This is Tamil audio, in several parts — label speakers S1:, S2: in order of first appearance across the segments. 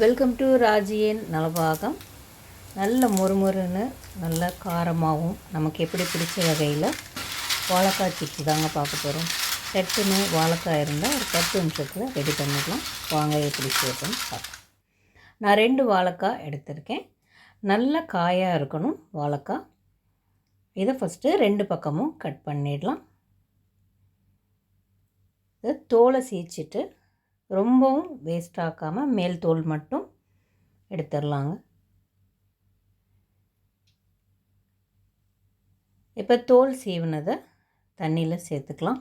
S1: வெல்கம் டு ராஜியின் நலபாகம் நல்ல மொறுமொறுன்னு நல்ல காரமாகவும் நமக்கு எப்படி பிடிச்ச வகையில் வாழைக்காய் சிப்ஸ் தாங்க பார்க்க போகிறோம் சட்டுன்னு வாழைக்காய் இருந்தால் ஒரு பத்து நிமிஷத்தில் ரெடி பண்ணிடலாம் வாங்க எப்படி சேர்த்துன்னு பார்க்கலாம் நான் ரெண்டு வாழைக்காய் எடுத்திருக்கேன் நல்ல காயாக இருக்கணும் வாழைக்காய் இதை ஃபஸ்ட்டு ரெண்டு பக்கமும் கட் பண்ணிடலாம் தோலை சீச்சிட்டு ரொம்பவும் வேஸ்ட் ஆக்காமல் மேல் தோல் மட்டும் எடுத்துடலாங்க இப்போ தோல் சீவினதை தண்ணியில் சேர்த்துக்கலாம்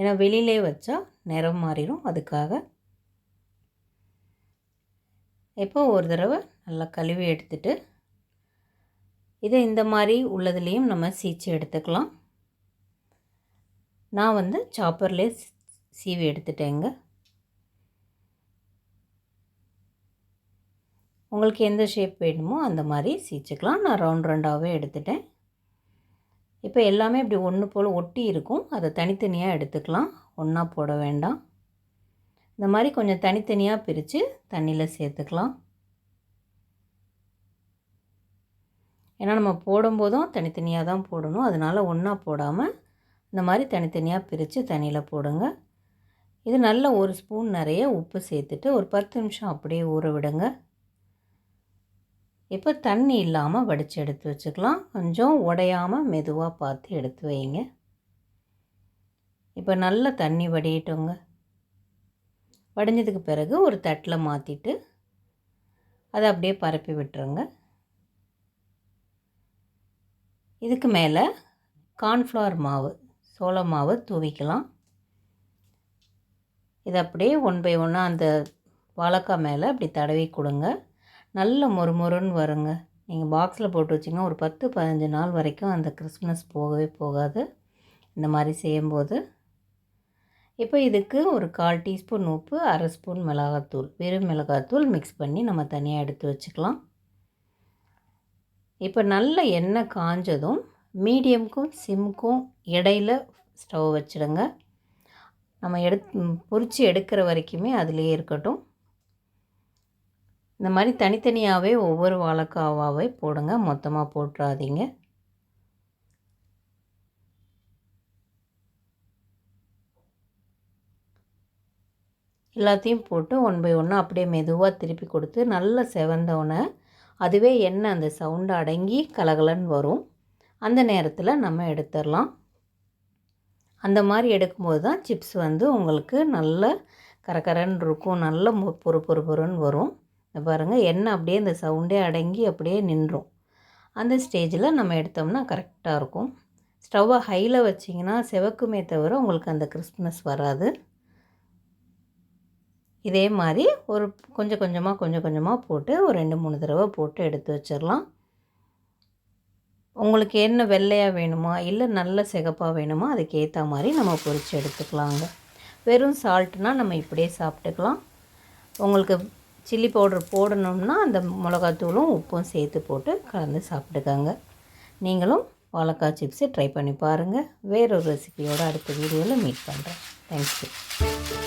S1: ஏன்னா வெளியிலே வச்சா நிறம் மாறிடும் அதுக்காக இப்போ ஒரு தடவை நல்லா கழுவி எடுத்துட்டு இதை இந்த மாதிரி உள்ளதுலேயும் நம்ம சீச்சு எடுத்துக்கலாம் நான் வந்து சாப்பர்லேயே சீவி எடுத்துட்டேங்க உங்களுக்கு எந்த ஷேப் வேணுமோ அந்த மாதிரி சீச்சுக்கலாம் நான் ரவுண்ட் ரவுண்டாகவே எடுத்துட்டேன் இப்போ எல்லாமே இப்படி ஒன்று போல் ஒட்டி இருக்கும் அதை தனித்தனியாக எடுத்துக்கலாம் ஒன்றா போட வேண்டாம் இந்த மாதிரி கொஞ்சம் தனித்தனியாக பிரித்து தண்ணியில் சேர்த்துக்கலாம் ஏன்னா நம்ம போடும்போதும் தனித்தனியாக தான் போடணும் அதனால் ஒன்றா போடாமல் இந்த மாதிரி தனித்தனியாக பிரித்து தண்ணியில் போடுங்கள் இது நல்ல ஒரு ஸ்பூன் நிறைய உப்பு சேர்த்துட்டு ஒரு பத்து நிமிஷம் அப்படியே ஊற விடுங்க இப்போ தண்ணி இல்லாமல் வடித்து எடுத்து வச்சுக்கலாம் கொஞ்சம் உடையாமல் மெதுவாக பார்த்து எடுத்து வைங்க இப்போ நல்லா தண்ணி வடிகிட்டோங்க வடிஞ்சதுக்கு பிறகு ஒரு தட்டில் மாற்றிட்டு அதை அப்படியே பரப்பி விட்டுருங்க இதுக்கு மேலே கார்ன்ஃப்ளவர் மாவு சோள மாவு தூவிக்கலாம் இது அப்படியே ஒன் பை ஒன்னாக அந்த வாழைக்காய் மேலே அப்படி தடவி கொடுங்க நல்ல மொறுமொறுன்னு வருங்க நீங்கள் பாக்ஸில் போட்டு வச்சிங்க ஒரு பத்து பதினஞ்சு நாள் வரைக்கும் அந்த கிறிஸ்மஸ் போகவே போகாது இந்த மாதிரி செய்யும்போது இப்போ இதுக்கு ஒரு கால் டீஸ்பூன் உப்பு அரை ஸ்பூன் மிளகாத்தூள் வெறும் மிளகாத்தூள் மிக்ஸ் பண்ணி நம்ம தனியாக எடுத்து வச்சுக்கலாம் இப்போ நல்ல எண்ணெய் காஞ்சதும் மீடியமுக்கும் சிம்முக்கும் இடையில் ஸ்டவ் வச்சுடுங்க நம்ம எடு பொறிச்சு எடுக்கிற வரைக்குமே அதிலேயே இருக்கட்டும் இந்த மாதிரி தனித்தனியாகவே ஒவ்வொரு வாழைக்காவாகவே போடுங்க மொத்தமாக போட்டுறாதீங்க எல்லாத்தையும் போட்டு ஒன் பை ஒன்று அப்படியே மெதுவாக திருப்பி கொடுத்து நல்லா செவந்தோடனே அதுவே என்ன அந்த சவுண்டு அடங்கி கலகலன்னு வரும் அந்த நேரத்தில் நம்ம எடுத்துடலாம் அந்த மாதிரி எடுக்கும்போது தான் சிப்ஸ் வந்து உங்களுக்கு நல்ல கரகரன்னு இருக்கும் நல்ல பொறு பொறு பொறுன்னு வரும் இந்த பாருங்கள் எண்ணெய் அப்படியே இந்த சவுண்டே அடங்கி அப்படியே நின்றும் அந்த ஸ்டேஜில் நம்ம எடுத்தோம்னா கரெக்டாக இருக்கும் ஸ்டவ்வை ஹையில் வச்சிங்கன்னா செவக்குமே தவிர உங்களுக்கு அந்த கிறிஸ்மஸ் வராது இதே மாதிரி ஒரு கொஞ்சம் கொஞ்சமாக கொஞ்சம் கொஞ்சமாக போட்டு ஒரு ரெண்டு மூணு தடவை போட்டு எடுத்து வச்சிடலாம் உங்களுக்கு என்ன வெள்ளையாக வேணுமா இல்லை நல்ல சிகப்பாக வேணுமா அதுக்கு ஏற்ற மாதிரி நம்ம பொறிச்சு எடுத்துக்கலாங்க வெறும் சால்ட்னால் நம்ம இப்படியே சாப்பிட்டுக்கலாம் உங்களுக்கு சில்லி பவுடர் போடணும்னா அந்த மிளகாத்தூளும் உப்பும் சேர்த்து போட்டு கலந்து சாப்பிட்டுக்கோங்க நீங்களும் வாழைக்காய் சிப்ஸை ட்ரை பண்ணி பாருங்கள் வேறொரு ரெசிபியோடு அடுத்த வீடியோவில் மீட் பண்ணுறேன் தேங்க்யூ